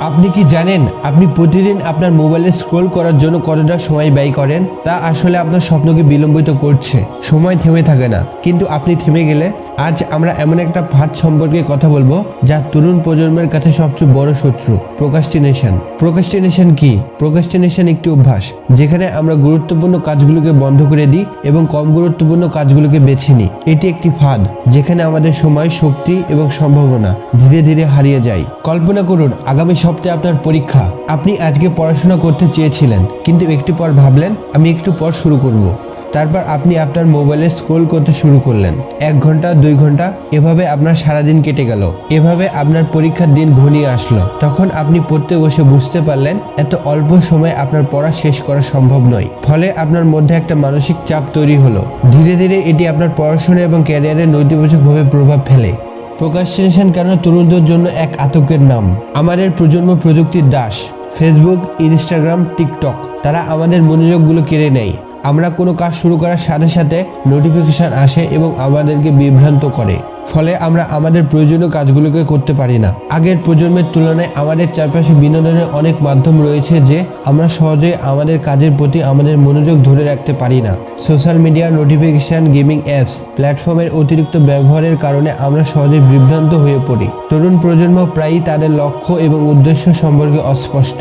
আপনি কি জানেন আপনি প্রতিদিন আপনার মোবাইলে স্ক্রোল করার জন্য কতটা সময় ব্যয় করেন? তা আসলে আপনার স্বপ্নকে বিলম্বিত করছে। সময় থেমে থাকে না। কিন্তু আপনি থেমে গেলে আজ আমরা এমন একটা ফাঁদ সম্পর্কে কথা বলব যা তরুণ প্রজন্মের কাছে সবচেয়ে বড় শত্রু প্রোকাস্টিনেশন প্রোকাস্টিনেশন কি? প্রোকাস্টিনেশন একটি অভ্যাস, যেখানে আমরা গুরুত্বপূর্ণ কাজগুলোকে বন্ধ করে দিই এবং কম গুরুত্বপূর্ণ কাজগুলোকে বেছে নিই। এটি একটি ফাঁদ, যেখানে আমাদের সময়, শক্তি এবং সম্ভাবনা ধীরে ধীরে হারিয়ে যায়। কল্পনা করুন, আগামী সপ্তাহে আপনার পরীক্ষা। আপনি আজকে পড়াশোনা করতে চেয়েছিলেন, কিন্তু একটু পর ভাবলেন, আমি একটু পর শুরু করব। তারপর আপনি আপনার মোবাইলে স্ক্রোল করতে শুরু করলেন। এক ঘণ্টা, দুই ঘণ্টা, এভাবে আপনার সারাদিন কেটে গেল। এভাবে আপনার পরীক্ষার দিন ঘনিয়ে আসলো। তখন আপনি পড়তে বসে বুঝতে পারলেন, এত অল্প সময়ে আপনার পড়া শেষ করা সম্ভব নয়। ফলে আপনার মধ্যে একটা মানসিক চাপ তৈরি হলো। ধীরে ধীরে এটি আপনার পড়াশোনা এবং ক্যারিয়ারে নৈতিবাচকভাবে প্রভাব ফেলে। প্রোকাস্টিনেশন কেন তরুণদের জন্য এক আতঙ্কের নাম? আমাদের প্রজন্ম প্রযুক্তির দাস। ফেসবুক ইনস্টাগ্রাম টিকটক তারা আমাদের মনোযোগগুলো কেড়ে নেয়। আমরা কোনো কাজ শুরু করার সাথে সাথে নোটিফিকেশন আসে এবং আমাদেরকে বিভ্রান্ত করে। ফলে আমরা আমাদের প্রয়োজনীয় কাজগুলোকে করতে পারি না। আগের প্রজন্মের তুলনায় আমাদের চারপাশে বিনোদনের অনেক মাধ্যম রয়েছে যে আমরা সহজেই আমাদের কাজের প্রতি আমাদের মনোযোগ ধরে রাখতে পারি না। Social media notification gaming apps প্ল্যাটফর্মের অতিরিক্ত ব্যবহারের কারণে আমরা সহজে বিভ্রান্ত হয়ে পড়ি। তরুণ প্রজন্ম প্রায়ই তাদের লক্ষ্য এবং উদ্দেশ্য সম্পর্কে অস্পষ্ট।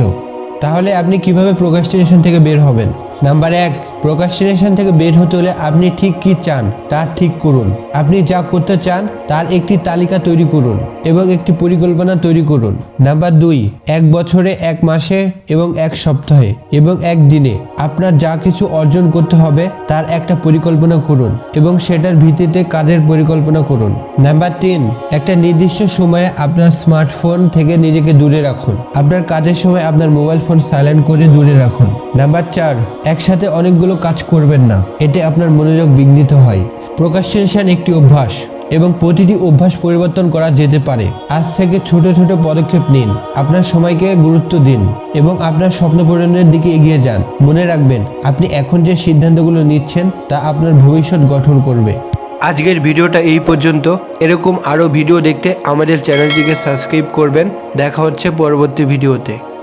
তাহলে আপনি কীভাবে প্রোকাস্টিনেশন থেকে বের হবেন? নাম্বার এক প্রোকাস্টিনেশন থেকে বের হতে হলে আপনি ঠিক কি চান তা ঠিক করুন। আপনি যা করতে চান তার একটি তালিকা তৈরি করুন এবং একটি পরিকল্পনা তৈরি করুন। নাম্বার দুই, এক বছরে, এক মাসে এবং এক সপ্তাহে এবং এক দিনে আপনার যা কিছু অর্জন করতে হবে তার একটা পরিকল্পনা করুন এবং সেটার ভিত্তিতে কাজের পরিকল্পনা করুন। নাম্বার তিন, একটা নির্দিষ্ট সময়ে আপনার স্মার্টফোন থেকে নিজেকে দূরে রাখুন। আপনার কাজের সময় আপনার মোবাইল ফোন সাইলেন্ট করে দূরে রাখুন। নাম্বার চার একসাথে অনেকগুলো কাজ করবেন না। এতে আপনার মনোযোগ বিঘ্নিত হয়। প্রোকাস্টিনেশন একটি অভ্যাস এবং প্রতিটি অভ্যাস পরিবর্তন করা যেতে পারে। আজ থেকে ছোট ছোট পদক্ষেপ নিন। আপনার সময়কে গুরুত্ব দিন এবং আপনার স্বপ্ন পূরণের দিকে এগিয়ে যান। মনে রাখবেন, আপনি এখন যে সিদ্ধান্তগুলো নিচ্ছেন, তা আপনার ভবিষ্যৎ গঠন করবে। আজকের ভিডিওটা এই পর্যন্ত। এরকম আরও ভিডিও দেখতে আমাদের চ্যানেলটিকে সাবস্ক্রাইব করবেন। দেখা হচ্ছে পরবর্তী ভিডিওতে।